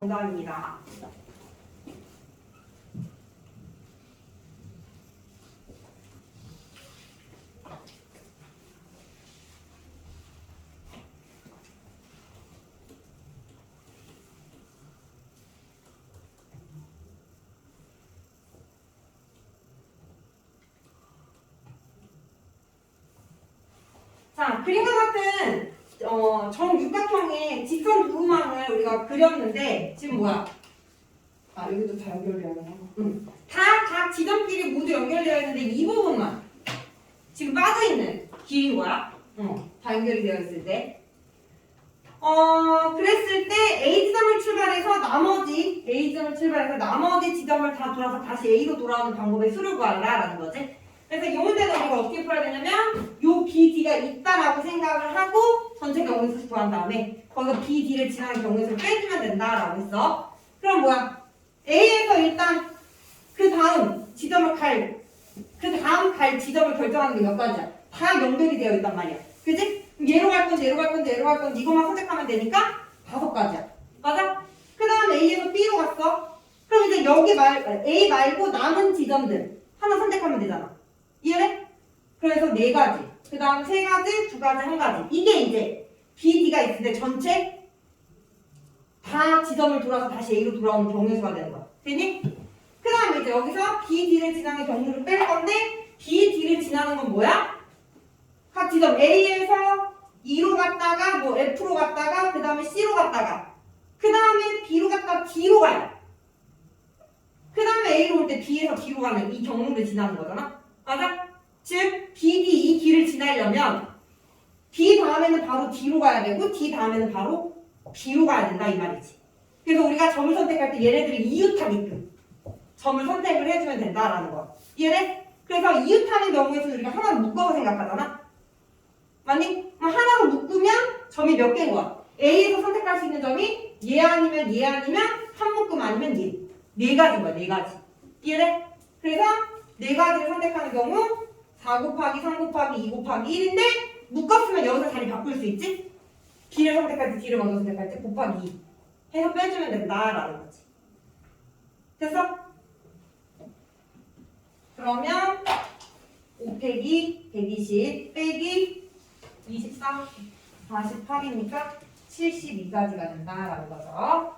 정답입니다. 자, 그림과 같은 어, 정육각형의 직선 두루망을 우리가 그렸는데 지금 뭐야? 아 여기도 다 연결되어 있네. 응. 다각 지점끼리 모두 연결되어 있는데 이 부분만 지금 빠져 있는 길인 거야. 어, 다 연결이 되어 있을 때. 어, 그랬을 때 A 지점을 출발해서 나머지 A 지점을 출발해서 나머지 지점을 다 돌아서 다시 A로 돌아오는 방법의 수를 구하라라는 거지. 그래서 이 문제는 우리가 어떻게 풀어야 되냐면 요 BD가 있다라고 생각을 하고 전체 경우수를 구한 다음에 거기서 BD를 지나는 경우수를 빼주면 된다라고 했어. 그럼 뭐야? A에서 일단 그 다음 지점을 갈, 그 다음 갈 지점을 결정하는 게 몇 가지야? 다 연결이 되어 있단 말이야. 그지? 얘로 갈 건지 얘로 갈 건지 얘로 갈 건지 이것만 선택하면 되니까 다섯 가지야. 맞아? 그 다음 A에서 B로 갔어. 그럼 이제 여기 말, A 말고 남은 지점들 하나 선택하면 되잖아. 이해해? 그래서 네 가지. 그 다음 세 가지, 두 가지, 한 가지. 이게 이제 BD가 있을 때 전체 다 지점을 돌아서 다시 A로 돌아오는 경우수가 되는 거야. 되니? 그 다음에 이제 여기서 BD를 지나는 경우를 뺄 건데 BD를 지나는 건 뭐야? 각 지점 A에서 E로 갔다가 뭐 F로 갔다가 그 다음에 C로 갔다가 그 다음에 B로 갔다가 D로 가요. 그 다음에 A로 올 때 B에서 D로 가는 이 경로를 지나는 거잖아. 맞아? 즉 BD 지나려면 B 다음에는 바로 D로 가야 되고 D 다음에는 바로 B로 가야 된다 이 말이지. 그래서 우리가 점을 선택할 때 얘네들이 이웃하게끔 점을 선택을 해주면 된다라는 거. 이해돼? 그래서 이웃하는 경우에서 우리가 하나로 묶어서 생각하잖아. 그럼 하나로 묶으면 점이 몇 개인 거야? A에서 선택할 수 있는 점이 얘 아니면 얘 아니면 한 묶음 아니면 얘. 네 가지인 거야, 네 가지. 이해돼? 그래서 네 가지를 선택하는 경우 4 곱하기 3 곱하기 2 곱하기 1인데 묶었으면 여기서 자리 바꿀 수 있지? B를 선택할 때 D를 먼저 선택할 때 곱하기 2 해서 빼주면 된다라는 거지. 됐어? 그러면 5 빼기 120 빼기 23 48이니까 72가지가 된다라는 거죠.